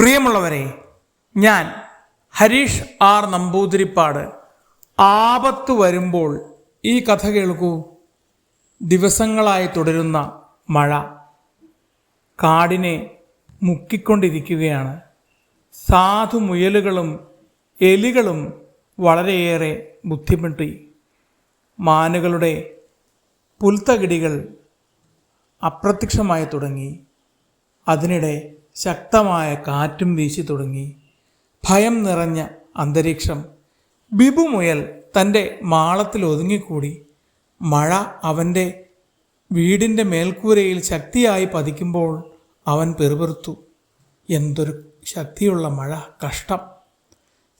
പ്രിയമുള്ളവരെ ഞാൻ ഹരീഷ് ആർ നമ്പൂതിരിപ്പാട് ആപത്ത് വരുമ്പോൾ ഈ കഥ കേൾക്കൂ. ദിവസങ്ങളായി തുടരുന്ന മഴ. കാടിനെ മുക്കിക്കൊണ്ടിരിക്കുകയാണ്. സാധു മുയലുകളും എലികളും വളരെയേറെ ബുദ്ധിമുട്ടി. മാനുകളുടെ പുൽത്തകിടികൾ അപ്രത്യക്ഷമായി തുടങ്ങി. അതിനിടെ ശക്തമായ കാറ്റും വീശി തുടങ്ങി. ഭയം നിറഞ്ഞ അന്തരീക്ഷം. ബിബുമുയൽ തന്റെ മാളത്തിൽ ഒതുങ്ങിക്കൂടി. മഴ അവന്റെ വീടിന്റെ മേൽക്കൂരയിൽ ശക്തിയായി പതിക്കുമ്പോൾ അവൻ പെറുപെറുത്തു. എന്തൊരു ശക്തിയുള്ള മഴ കഷ്ടം.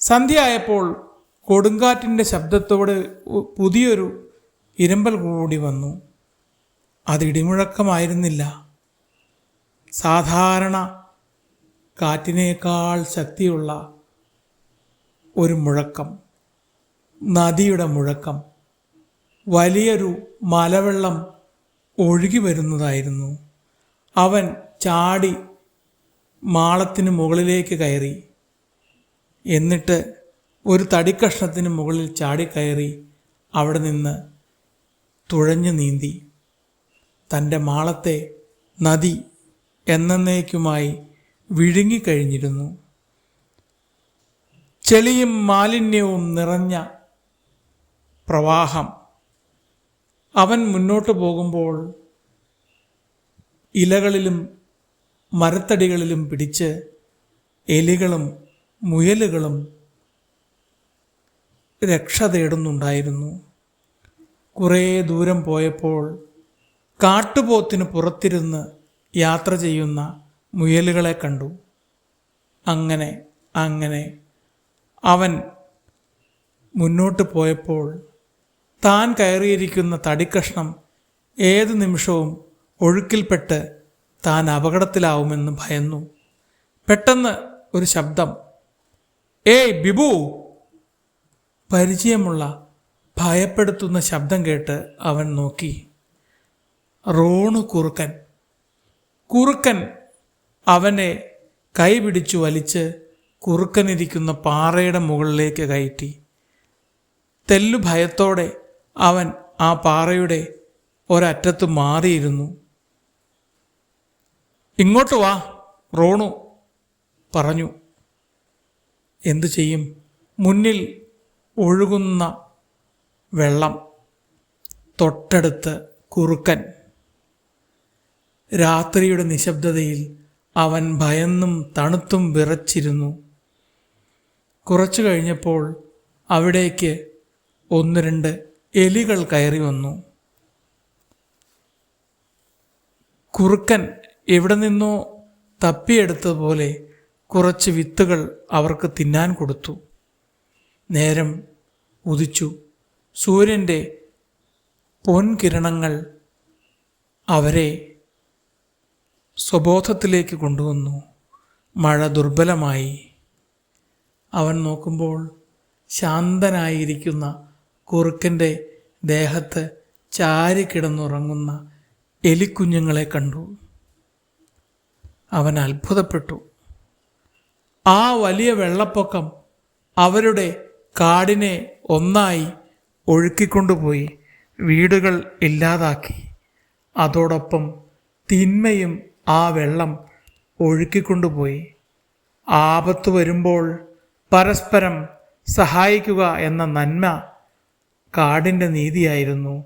സന്ധ്യയായപ്പോൾ കൊടുങ്കാറ്റിന്റെ ശബ്ദത്തോടെ പുതിയൊരു ഇരമ്പൽ കൂടി വന്നു. അത് ഇടിമുഴക്കമായിരുന്നില്ല സാധാരണ കാറ്റിനേക്കാൾ ശക്തിയുള്ള ഒരു മുഴക്കം നദിയുടെ മുഴക്കം വലിയൊരു മലവെള്ളം ഒഴുകി വരുന്നതായിരുന്നു. അവൻ ചാടി മാളത്തിന് മുകളിലേക്ക് കയറി. എന്നിട്ട് ഒരു തടിക്കഷ്ണത്തിന് മുകളിൽ ചാടി കയറി അവിടെ നിന്ന് തുഴഞ്ഞു നീന്തി. തന്റെ മാളത്തെ നദി എന്നേക്കുമായി വിഴുങ്ങിക്കഴിഞ്ഞിരുന്നു. ചെളിയും മാലിന്യവും നിറഞ്ഞ പ്രവാഹം. അവൻ മുന്നോട്ട് പോകുമ്പോൾ ഇലകളിലും മരത്തടികളിലും പിടിച്ച് എലികളും മുയലുകളും രക്ഷ തേടുന്നുണ്ടായിരുന്നു. കുറേ ദൂരം പോയപ്പോൾ കാട്ടുപോത്തിന് പുറത്തിരുന്ന് യാത്ര ചെയ്യുന്ന മുയലുകളെ കണ്ടു. അങ്ങനെ അങ്ങനെ. അവൻ മുന്നോട്ട് പോയപ്പോൾ താൻ കയറിയിരിക്കുന്ന തടിക്കഷ്ണം ഏത് നിമിഷവും ഒഴുക്കിൽപ്പെട്ട് താൻ അപകടത്തിലാവുമെന്ന് ഭയന്നു. പെട്ടെന്ന് ഒരു ശബ്ദം ഏയ് ബിബു! പരിചയമുള്ള ഭയപ്പെടുത്തുന്ന ശബ്ദം കേട്ട് അവൻ നോക്കി. റോണു കുറുക്കൻ. കുറുക്കൻ അവനെ കൈപിടിച്ചു വലിച്ച് കുറുക്കനിരിക്കുന്ന പാറയുടെ മുകളിലേക്ക് കയറ്റി. തെല്ലു ഭയത്തോടെ അവൻ ആ പാറയുടെ ഒരറ്റത്ത് മാറിയിരുന്നു. ഇങ്ങോട്ട് വാ റോണു പറഞ്ഞു. എന്തു ചെയ്യും? മുന്നിൽ ഒഴുകുന്ന വെള്ളം തൊട്ടടുത്ത് കുറുക്കൻ. രാത്രിയുടെ നിശബ്ദതയിൽ അവൻ ഭയന്നും തണുത്തും വിറച്ചിരുന്നു. കുറച്ചു കഴിഞ്ഞപ്പോൾ അവിടേക്ക് ഒന്ന് രണ്ട് എലികൾ കയറി വന്നു. കുറുക്കൻ എവിടെ നിന്നോ തപ്പിയെടുത്തതുപോലെ കുറച്ച് വിത്തുകൾ അവർക്ക് തിന്നാൻ കൊടുത്തു. നേരം ഉദിച്ചു. സൂര്യന്റെ പൊൻകിരണങ്ങൾ അവരെ സ്വബോധത്തിലേക്ക് കൊണ്ടുവന്നു. മഴ ദുർബലമായി. അവൻ നോക്കുമ്പോൾ ശാന്തനായിരിക്കുന്ന കുറുക്കന്റെ ദേഹത്ത് ചാരിക്കിടന്നുറങ്ങുന്ന എലിക്കുഞ്ഞുങ്ങളെ കണ്ടു. അവൻ അത്ഭുതപ്പെട്ടു. ആ വലിയ വെള്ളപ്പൊക്കം അവരുടെ കാടിനെ ഒന്നായി ഒഴുക്കിക്കൊണ്ടുപോയി. വീടുകൾ ഇല്ലാതാക്കി. അതോടൊപ്പം തിന്മയും ആ വെള്ളം ഒഴുക്കിക്കൊണ്ടുപോയി. ആപത്ത് വരുമ്പോൾ പരസ്പരം സഹായിക്കുക എന്ന നന്മ കാടിന്റെ നീതിയായിരുന്നു.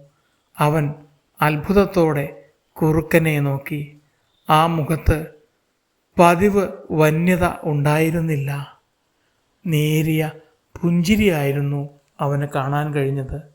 അവൻ അത്ഭുതത്തോടെ കുറുക്കനെ നോക്കി. ആ മുഖത്ത് പതിവ് വന്യത ഉണ്ടായിരുന്നില്ല. നേരിയ പുഞ്ചിരിയായിരുന്നു അവന് കാണാൻ കഴിഞ്ഞത്.